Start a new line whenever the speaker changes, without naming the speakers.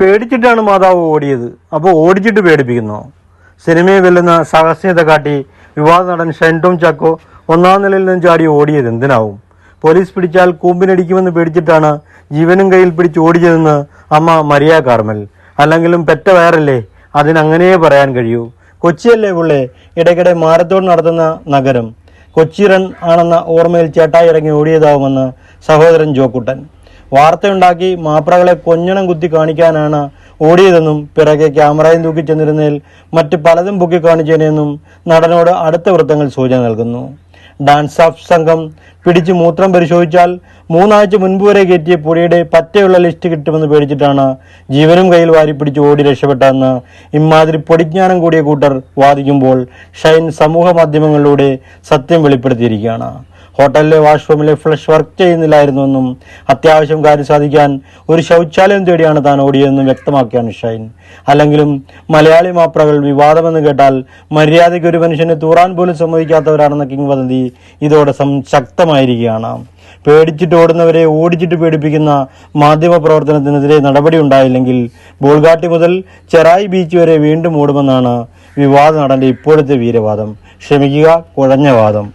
പേടിച്ചിട്ടാണ് മാതാവ് ഓടിയത്. അപ്പോൾ ഓടിച്ചിട്ട് പേടിപ്പിക്കുന്നു. സിനിമയെ വെല്ലുന്ന സാഹസികത കാട്ടി വിവാദ നടൻ ഷെൻടോം ചക്കോ ചാക്കോ ഒന്നാം നിലയിൽ നിന്ന് ചാടി ഓടിയത് എന്തിനാവും? പോലീസ് പിടിച്ചാൽ കൂമ്പിനടിക്കുമെന്ന് പേടിച്ചിട്ടാണ് ജീവനും കയ്യിൽ പിടിച്ച് ഓടിച്ചതെന്ന് അമ്മ മരിയ കാർമൽ. അല്ലെങ്കിലും പെറ്റ വയറല്ലേ? അതിനങ്ങനെയേ പറയാൻ കഴിയൂ. കൊച്ചിയല്ലേ പുള്ളേ? ഇടയ്ക്കിടെ മാരത്തോൺ നടത്തുന്ന നഗരം. കൊച്ചിറൺ ആണെന്ന ഓർമ്മയിൽ ചേട്ടായി ഇറങ്ങി ഓടിയതാവുമെന്ന് സഹോദരൻ ജോക്കുട്ടൻ. വാർത്തയുണ്ടാക്കി മാപ്രകളെ കൊഞ്ഞണം കുത്തി കാണിക്കാനാണ് ഓടിയതെന്നും പിറകെ ക്യാമറയും തൂക്കി ചെന്നിരുന്നതിൽ മറ്റ് പലതും പൊക്കി കാണിച്ചതിനെന്നും നടനോട് അടുത്ത വൃത്തങ്ങൾ സൂചന നൽകുന്നു. ഡാൻസ് ഓഫ് സംഘം പിടിച്ച് മൂത്രം പരിശോധിച്ചാൽ മൂന്നാഴ്ച മുൻപ് വരെ കയറ്റിയ പുഴയുടെ പറ്റയുള്ള ലിസ്റ്റ് കിട്ടുമെന്ന് പേടിച്ചിട്ടാണ് ജീവനും കയ്യിൽ വാരി പിടിച്ച് ഓടി രക്ഷപ്പെട്ടതെന്ന് ഇമാതിരി പൊടിജ്ഞാനം കൂടിയ കൂട്ടർ വാദിക്കുമ്പോൾ ഷൈൻ സമൂഹ മാധ്യമങ്ങളിലൂടെ സത്യം വെളിപ്പെടുത്തിയിരിക്കുകയാണ്. ഹോട്ടലിലെ വാഷ്റൂമിലെ ഫ്ലഷ് വർക്ക് ചെയ്യുന്നില്ലായിരുന്നുവെന്നും അത്യാവശ്യം കാര്യം സാധിക്കാൻ ഒരു ശൗചാലയം തേടിയാണ് താൻ ഓടിയതെന്നും വ്യക്തമാക്കിയാണ് ഷൈൻ. അല്ലെങ്കിലും മലയാളി മാപ്രകൾ വിവാദമെന്ന് കേട്ടാൽ മര്യാദയ്ക്ക് ഒരു മനുഷ്യനെ തൂറാൻ പോലും സമ്മതിക്കാത്തവരാണെന്ന കിംവദന്തി ഇതോടെ ശക്തമായിരിക്കുകയാണ്. പേടിച്ചിട്ട് ഓടുന്നവരെ ഓടിച്ചിട്ട് പേടിപ്പിക്കുന്ന മാധ്യമ പ്രവർത്തനത്തിനെതിരെ നടപടി ഉണ്ടായില്ലെങ്കിൽ ബോൾഗാട്ടി മുതൽ ചെറായി ബീച്ച് വരെ വീണ്ടും ഓടുമെന്നാണ് വിവാദ നടന്റെ ഇപ്പോഴത്തെ വീരവാദം. ക്ഷമിക്കുക കുഴഞ്ഞ വാദം.